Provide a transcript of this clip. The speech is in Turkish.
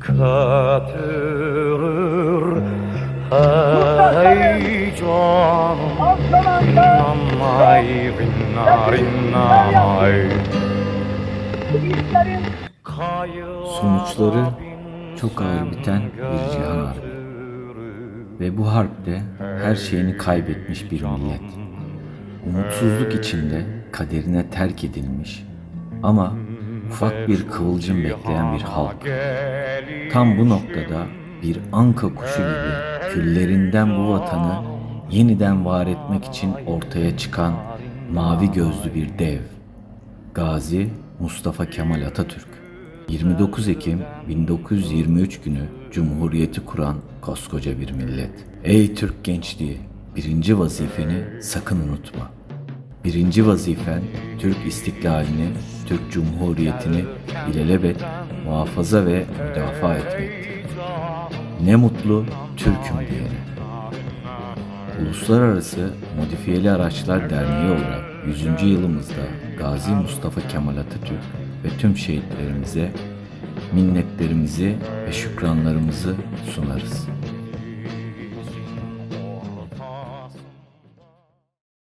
katırır Hey canım. Rinnamay, rinna, rinnamay Sonuçları çok ağır biten bir cihan harbi. Ve bu harpte her şeyini kaybetmiş bir millet. Umutsuzluk içinde kaderine terk edilmiş. Ama ufak bir kıvılcım bekleyen bir halk. Tam bu noktada bir anka kuşu gibi küllerinden bu vatanı yeniden var etmek için ortaya çıkan mavi gözlü bir dev. Gazi Mustafa Kemal Atatürk. 29 Ekim 1923 günü Cumhuriyeti kuran koskoca bir millet. Ey Türk gençliği, birinci vazifeni sakın unutma. Birinci vazifen Türk istiklalini, Türk Cumhuriyeti'ni ilelebet muhafaza ve müdafaa etmektir. Ne mutlu Türk'üm diyene. Uluslararası Modifiyeli Araçlar Derneği olarak 100. yılımızda Gazi Mustafa Kemal Atatürk ve tüm şehitlerimize minnetlerimizi ve şükranlarımızı sunarız.